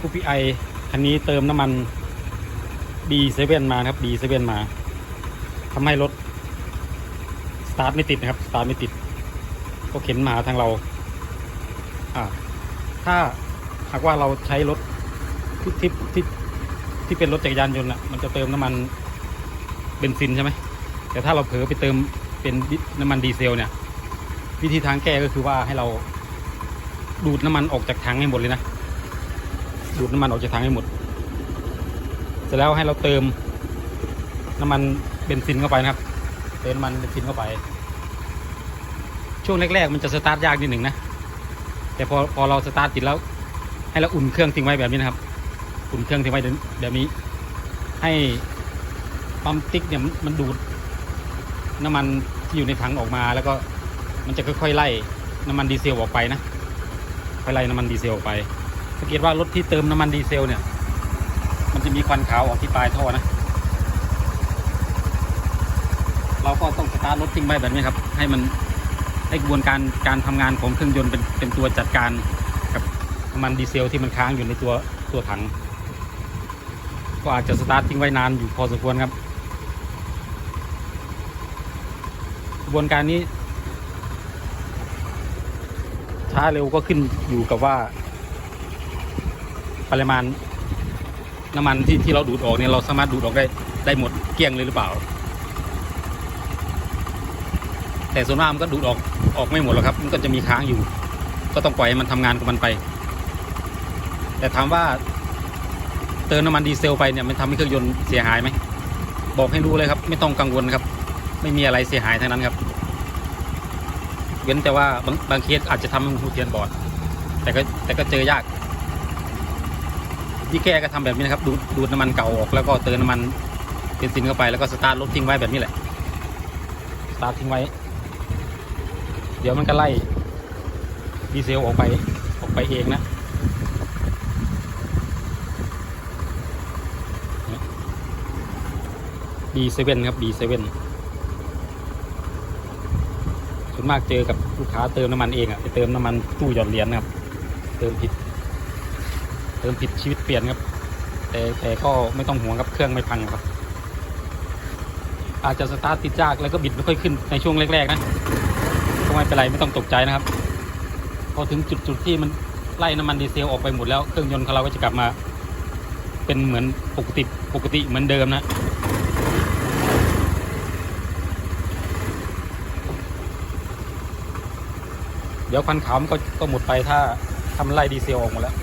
คูปีไอคันนี้เติมน้ำมัน B7 มาครับ B7 มาทำให้รถสตาร์ทไม่ติดนะครับสตาร์ทไม่ติด ก็เข็นมาหาทางเราอ่าถ้าหากว่าเราใช้รถที่ที่ที่ที่เป็นรถจักรยานยนต์อะมันจะเติมน้ำมันเบนซินใช่ไหมแต่ถ้าเราเผลอไปเติมเป็นน้ำมันดีเซล เนี่ย วิธีทางแก้ก็คือว่าให้เราดูดน้ำมันออกจากถังให้หมดเลยนะ ดูดน้ำมันออกจากถังให้หมด เสร็จแล้วให้เราเติม น้ำมันเบนซินเข้าไปนะครับเติมน้ำมันเบนซินเข้าไป ช่วงแรกๆมันจะสตาร์ทยากนิดหนึ่งนะแต่พอพอเราสตาร์ทติดแล้ว ให้เราอุ่นเครื่องทิ้งไว้แบบนี้นะครับ อุ่นเครื่องทิ้งไว้แบบนี้ ให้ปั๊มติ๊กเนี่ยมันดูดน้ำมันที่อยู่ในถังออกมาแล้วก็มันจะค่อยๆไล่น้ำมันดีเซลออกไปนะค่อยไล่น้ำมันดีเซลออกไป สังเกตว่ารถที่เติมน้ำมันดีเซลเนี่ย มันจะมีควันขาวออกที่ปลายท่อนะ เราก็ต้องสตาร์ทรถทิ้งไว้แบบนี้ครับ ให้มันให้กระบวนการการทำงานของเครื่องยนต์เป็นเป็นตัวจัดการกับน้ำมันดีเซลที่มันค้างอยู่ในตัวตัวถัง ก็อาจจะสตาร์ททิ้งไว้นานอยู่พอสมควรครับกระบวนการนี้ ช้าเร็วก็ขึ้นอยู่กับว่า ปริมาณน้ำมันที่ที่เราดูดออกเนี่ยเราสามารถดูดออกได้ได้หมดเกลี้ยงเลยหรือเปล่า แต่ส่วนมากมันก็ดูดออกออกไม่หมดหรอกครับ มันก็จะมีค้างอยู่ ก็ต้องปล่อยให้มันทำงานของมันไป แต่ถามว่าเติมน้ำมันดีเซลไปเนี่ยมันทำให้เครื่องยนต์เสียหายไหมบอกให้รู้เลยครับ ไม่ต้องกังวลครับ ไม่มีอะไรเสียหายทั้งนั้นครับ เว้นแต่ว่าบางบางเคสอาจจะทำให้หูเทียนบอดแต่ก็แต่ก็เจอยาก ที่แก้ก็ทำแบบนี้นะครับดูดดูดน้ำมันเก่าออกแล้วก็เติมน้ำมันเบนซินเข้าไปแล้วก็สตาร์ทรถทิ้งไว้แบบนี้แหละสตาร์ททิ้งไว้ เดี๋ยวมันก็ไล่ดีเซลออกไปออกไปเองนะ B7 ครับ B7 ส่วนมากเจอกับลูกค้าเติมน้ำมันเองอะไปเติมน้ำมันตู้หยอดเหรียญนะครับ เติมผิด เติมผิดชีวิตเปลี่ยนครับ แต่แต่ก็ไม่ต้องห่วงครับเครื่องไม่พังครับ อาจจะสตาร์ทติดยากแล้วก็บิดไม่ค่อยขึ้นในช่วงแรกๆนะก็ไม่เป็นไรไม่ต้องตกใจนะครับ พอถึงจุดจุดที่มันไล่น้ำมันดีเซลออกไปหมดแล้วเครื่องยนต์ของเราก็จะกลับมา เป็นเหมือนปกติปกติเหมือนเดิมนะเดี๋ยวควันขาวมันก็ก็หมดไปถ้าทำไล่ดีเซลออกหมดแล้ว